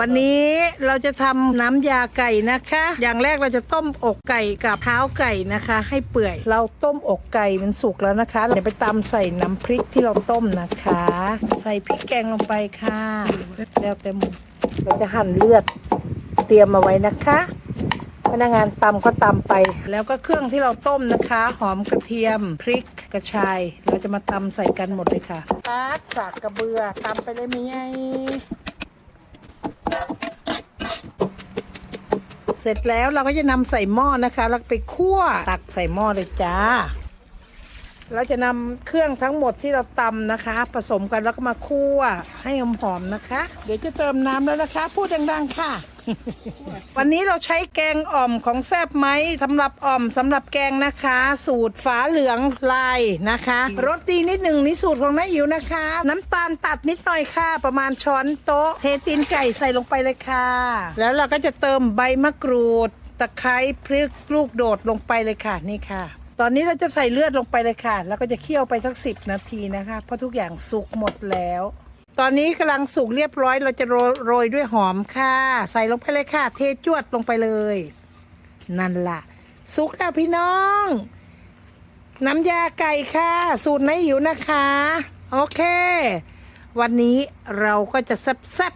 วันนี้เราจะทำน้ำยาไก่นะคะ อย่างแรกเราจะต้มอกไก่กับเท้าไก่นะคะ ให้เปื่อย เราต้มอกไก่มันสุกแล้วนะคะ เดี๋ยวไปตำใส่น้ำพริกที่เราต้มนะคะ ใส่พริกแกงลงไปค่ะ แล้วแต่มุมเราจะหั่นเลือดเตรียมมาไว้นะคะพนักงานตำก็ตำไป แล้วก็เครื่องที่เราต้มนะคะ หอมกระเทียมพริกกระชาย เราจะมาตำใส่กันหมดเลยค่ะปาดสากกระเบือตำไปเลยมีไง เสร็จแล้วเราก็จะนำใส่หม้อนะคะแล้วไปคั่วตักใส่หม้อเลยจ้า เราจะนำเครื่องทั้งหมดที่เราตำนะคะ ผสมกันแล้วก็มาคั่วให้หอมๆนะคะ เดี๋ยวจะเติมน้ำแล้วนะคะ พูดดังๆค่ะ วันนี้เราใช้แกงอ่อมของแซบไหมสำหรับอ่อมสำหรับแกงนะคะ สูตรฝาเหลืองลายนะคะรสดีนิดหนึ่งนี่สูตรของน้าอิ๋วนะคะ น้ำตาลตัดนิดหน่อยค่ะ ประมาณช้อนโต๊ะ เทตีนไก่ใส่ลงไปเลยค่ะ แล้วเราก็จะเติมใบมะกรูด ตะไคร้พริกลูกโดดลงไปเลยค่ะนี่ค่ะตอนนี้เราจะใส่เลือดลงไปเลยค่ะ แล้วก็จะเคี่ยวไปสักสิบนาทีนะคะ เพราะทุกอย่างสุกหมดแล้ว ตอนนี้กำลังสุกเรียบร้อย เราจะโรยด้วยหอมค่ะ ใส่ลงไปเลยค่ะ เทจวดลงไปเลย นั่นล่ะ สุกแล้วพี่น้อง น้ำยาไก่ค่ะ สูตรนายหิวนะคะ โอเค วันนี้เราก็จะแซ่บ